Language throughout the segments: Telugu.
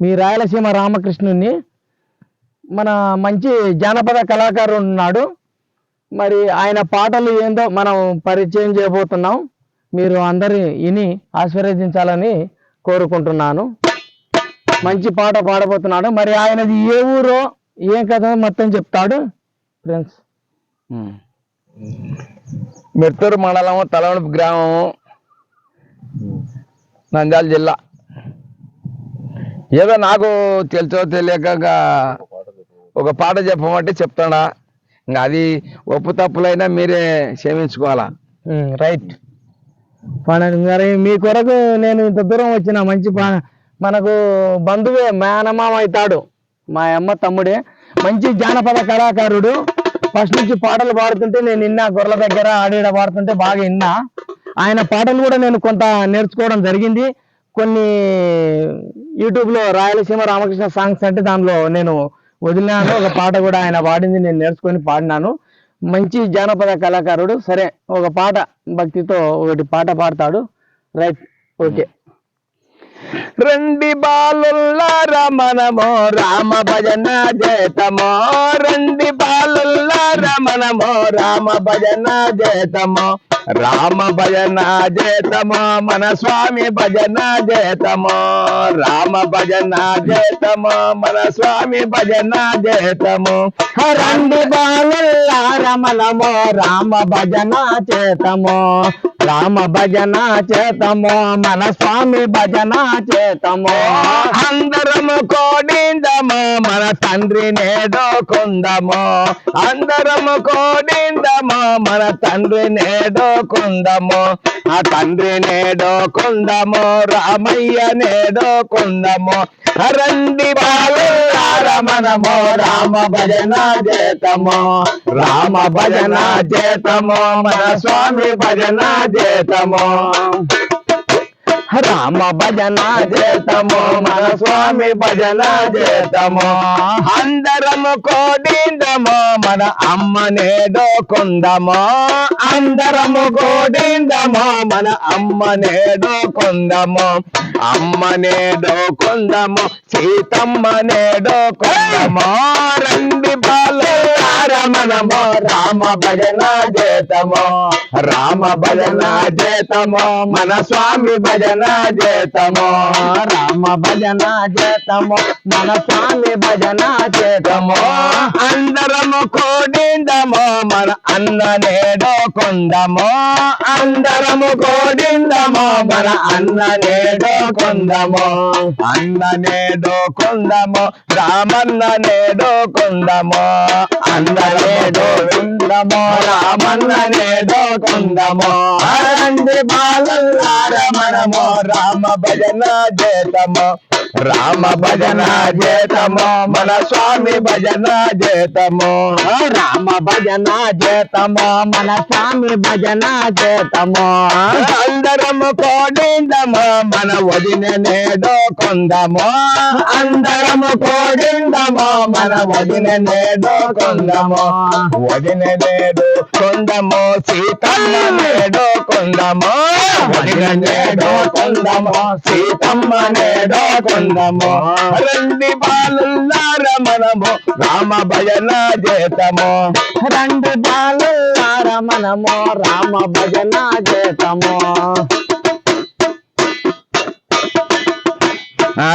మీ రాయలసీమ రామకృష్ణుని మన మంచి జానపద కళాకారుడు ఉన్నాడు. మరి ఆయన పాటలు ఏందో మనం పరిచయం చేయబోతున్నాం. మీరు అందరి విని ఆశీర్వదించాలని కోరుకుంటున్నాను. మంచి పాట పాడబోతున్నాడు. మరి ఆయనది ఏ ఊరో ఏం కథ మొత్తం చెప్తాడు ఫ్రెండ్స్. మెత్తూరు మండలము తలవనపు గ్రామము నంద్యాల జిల్లా. ఏదో నాకు తెలుసో తెలియక ఒక పాట చెప్పమంటే చెప్తాడా? ఇంకా అది ఒప్పు తప్పులైనా మీరే క్షమించుకోవాలా? రైట్. మరి మీ కొరకు నేను ఇంత దూరం వచ్చిన మంచి పా మనకు బంధువే మేనమామ అవుతాడు. మా అమ్మ తమ్ముడే. మంచి జానపద కళాకారుడు. ఫస్ట్ నుంచి పాటలు పాడుతుంటే నేను నిన్న గొర్రెల దగ్గర ఆడేడ పాడుతుంటే బాగా విన్నా. ఆయన పాటలు కూడా నేను కొంత నేర్చుకోవడం జరిగింది. కొన్ని యూట్యూబ్లో రాయలసీమ రామకృష్ణ సాంగ్స్ అంటే దానిలో నేను వదిలినాను. ఒక పాట కూడా ఆయన పాడింది నేను నేర్చుకొని పాడినాను. మంచి జానపద కళాకారుడు. సరే ఒక పాట భక్తితో ఒకటి పాట పాడతాడు. Right okay. రండి బాలుల్లార మనమో రామ భజన జయతమో రండి బాలుల్లార మనమో రామ భజన జయతమో రామ భజన జయతమో మన స్వామి భజన జయతమో రామ భజన జయతమో మన స్వామి భజన జయతమో రండి బాలు మనమో రామ భజన చేతము. రామ భజన చేతము మన స్వామి భజన చేతము. అందరము కోడిందము మన తండ్రి నేడో కుందము అందరము కోడిందము మన తండ్రి నేడో కుందము ఆ తండ్రి నేడో కుందము రామయ్య నేడో కుందము రండి బా మనము రామ భజన చేతము. రామ భజన చేతము మన స్వామి భజన చేతము. రామ భజన చేతము మన స్వామి భజన చేతము. అందరము కోడిందము మన అమ్మ నేడో కుందము. అందరము కోడిందము మన అమ్మ నేడో కుందము. అమ్మ నేడో కుందము సీతమ్మ నేడో కొందము. రండి బాలే బాలులార రామ భజన చేతము రామ భజన చేతము మన స్వామి భజన చేతము రామ భజన చేతమో మన స్వామి భజన చేతమో. అందరము కోడిందము మన అన్న నేడో కొందము. అందరము కోడిందము మన అన్న నేడో కొందము. అన్న నేడో కొందము రామన్న నేడో కొందము. అన్న నేడో కుందమో రామన్ననేదో కుందమో. కొందము అరండి బాలల్లార రామ భజన చేతమో. రామ భజన చేతము మన స్వామి భజన చేతము రామ భజన చేతమో మన స్వామి భజన చేతమో అందరము కోడిందము మన వదిన నేడో కొందము. అందరము కోడిందము మన వదిన నేడో కొందము. వదిన నేడు కొందము సీతమ్మ నేడో కొందము. వదిన నేడో కొందము సీతమ్మ నేడో కొందము రండి బాలుల్లార మనము రామ భజన చేతము. రండి బాలులార మనమో రామ భజన చేతమో.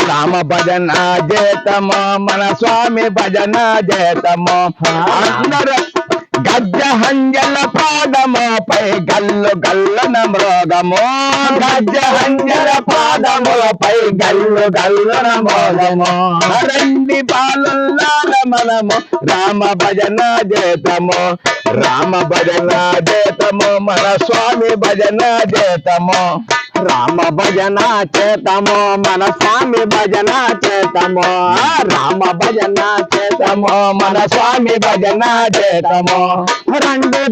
రామ భజన చేతము మన స్వామి భజన చేతము. అందరూ గజ్జ హంజల పాదముపై గల్లు గల్లున మృగము గజ్జ హంజల పాదములపై గల్లు గల్లున మృగము రండి బాలుల్లార మనము రామ భజన చేతము. రామ భజన చేతము మన స్వామి భజన చేతము. రామ భజన చేతమో మన స్వామి భజన చేతమో. రామ భజన చేతమో మన స్వామి భజన చేతమో. రండి